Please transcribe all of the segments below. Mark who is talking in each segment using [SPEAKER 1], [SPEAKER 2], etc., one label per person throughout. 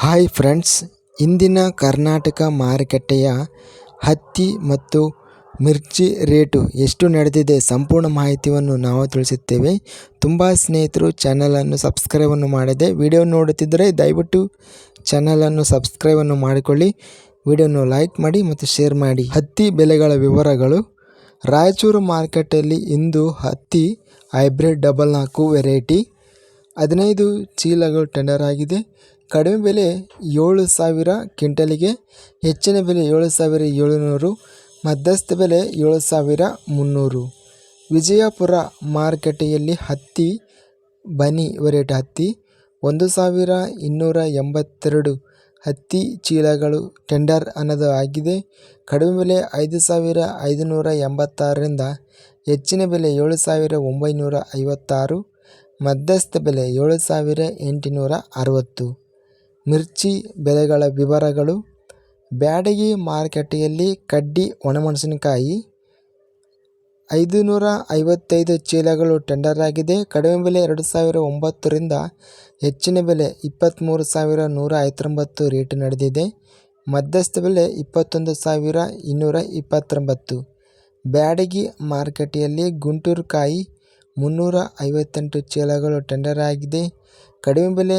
[SPEAKER 1] Hi friends ಇಂದಿನ ಕರ್ನಾಟಕ ಮಾರುಕಟ್ಟೆಯ ಹತ್ತಿ ಮತ್ತು ಮಿರ್ಚಿ ರೇಟು ಎಷ್ಟು ನಡೆದಿದೆ ಸಂಪೂರ್ಣ ಮಾಹಿತಿಯನ್ನು ನಾವು ತಿಳಿಸುತ್ತೇವೆ. ತುಂಬ ಸ್ನೇಹಿತರು ಚಾನಲನ್ನು ಸಬ್ಸ್ಕ್ರೈಬನ್ನು ಮಾಡಿದೆ ವಿಡಿಯೋ ನೋಡುತ್ತಿದ್ದರೆ ದಯವಿಟ್ಟು ಚಾನಲನ್ನು ಸಬ್ಸ್ಕ್ರೈಬನ್ನು ಮಾಡಿಕೊಳ್ಳಿ. ವಿಡಿಯೋನು ಲೈಕ್ ಮಾಡಿ ಮತ್ತು ಶೇರ್ ಮಾಡಿ. ಹತ್ತಿ ಬೆಲೆಗಳ ವಿವರಗಳು. ರಾಯಚೂರು ಮಾರುಕಟ್ಟೆಯಲ್ಲಿ ಇಂದು ಹತ್ತಿ ಹೈಬ್ರಿಡ್ ಡಬಲ್ ನಾಲ್ಕು ವೆರೈಟಿ ಹದಿನೈದು ಚೀಲಗಳು ಟೆಂಡರ್ ಆಗಿದೆ. ಕಡಿಮೆ ಬೆಲೆ ಏಳು ಸಾವಿರ ಕ್ವಿಂಟಲಿಗೆ, ಹೆಚ್ಚಿನ ಬೆಲೆ ಏಳು ಸಾವಿರ ಏಳುನೂರು, ಮಧ್ಯಸ್ಥ ಬೆಲೆ ಏಳು ಸಾವಿರ ಮುನ್ನೂರು. ವಿಜಯಪುರ ಮಾರುಕಟ್ಟೆಯಲ್ಲಿ ಹತ್ತಿ ಬನಿ ವರೇಟ್ ಹತ್ತಿ, ಒಂದು ಸಾವಿರ ಇನ್ನೂರ ಎಂಬತ್ತೆರಡು ಹತ್ತಿ ಚೀಲಗಳು ಟೆಂಡರ್ ಅನ್ನೋದು ಆಗಿದೆ. ಕಡಿಮೆ ಬೆಲೆ ಐದು ಸಾವಿರ ಐದುನೂರ ಎಂಬತ್ತಾರರಿಂದ ಹೆಚ್ಚಿನ ಬೆಲೆ ಏಳು ಸಾವಿರ ಒಂಬೈನೂರ ಐವತ್ತಾರು. ಮಧ್ಯಸ್ಥ ಬೆಲೆ ಏಳು ಸಾವಿರ ಎಂಟುನೂರ ಅರವತ್ತು. ಮಿರ್ಚಿ ಬೆಲೆಗಳ ವಿವರಗಳು. ಬ್ಯಾಡಗಿ ಮಾರುಕಟ್ಟೆಯಲ್ಲಿ ಕಡ್ಡಿ, ಒಣಮೆಣಸಿನಕಾಯಿ ಐದು ನೂರ ಐವತ್ತೈದು ಚೀಲಗಳು ಟೆಂಡರ್ ಆಗಿದೆ. ಕಡಿಮೆ ಬೆಲೆ ಎರಡು ಸಾವಿರ ಒಂಬತ್ತರಿಂದ ಹೆಚ್ಚಿನ ಬೆಲೆ ಇಪ್ಪತ್ತ್ಮೂರು ಸಾವಿರ ನೂರ ಐವತ್ತೊಂಬತ್ತು ರೇಟ್ ನಡೆದಿದೆ. ಮಧ್ಯಸ್ಥ ಬೆಲೆ ಇಪ್ಪತ್ತೊಂದು ಸಾವಿರ ಇನ್ನೂರ ಇಪ್ಪತ್ತೊಂಬತ್ತು. ಬ್ಯಾಡಗಿ ಮಾರುಕಟ್ಟೆಯಲ್ಲಿ ಗುಂಟೂರು ಕಾಯಿ ಮುನ್ನೂರ ಐವತ್ತೆಂಟು ಚೀಲಗಳು ಟೆಂಡರ್ ಆಗಿದೆ. ಕಡಿಮೆ ಬೆಲೆ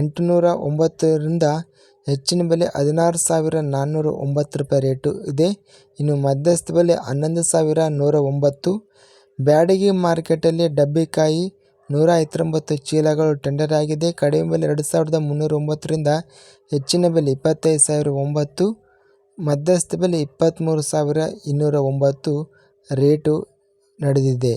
[SPEAKER 1] ಎಂಟುನೂರ ಒಂಬತ್ತರಿಂದ ಹೆಚ್ಚಿನ ಬೆಲೆ ಹದಿನಾರು ಸಾವಿರ ನಾನ್ನೂರ ಒಂಬತ್ತು ರೂಪಾಯಿ ರೇಟು ಇದೆ. ಇನ್ನು ಮಧ್ಯಸ್ಥ ಬೆಲೆ ಹನ್ನೊಂದು ಸಾವಿರ ನೂರ ಒಂಬತ್ತು ಬ್ಯಾಡಗಿ ಮಾರ್ಕೆಟಲ್ಲಿ ಡಬ್ಬಿಕಾಯಿ ನೂರ ಐವತ್ತೊಂಬತ್ತು ಚೀಲಗಳು ಟೆಂಡರ್ ಆಗಿದೆ. ಕಡಿಮೆ ಬೆಲೆ ಎರಡು ಸಾವಿರದ ಮುನ್ನೂರ ಒಂಬತ್ತರಿಂದ ಹೆಚ್ಚಿನ ಬೆಲೆ ಇಪ್ಪತ್ತೈದು ಸಾವಿರ ಒಂಬತ್ತು. ಮಧ್ಯಸ್ಥ ಬೆಲೆ ಇಪ್ಪತ್ತ್ಮೂರು ಸಾವಿರ ಇನ್ನೂರ ಒಂಬತ್ತು ರೇಟು ನಡೆದಿದೆ.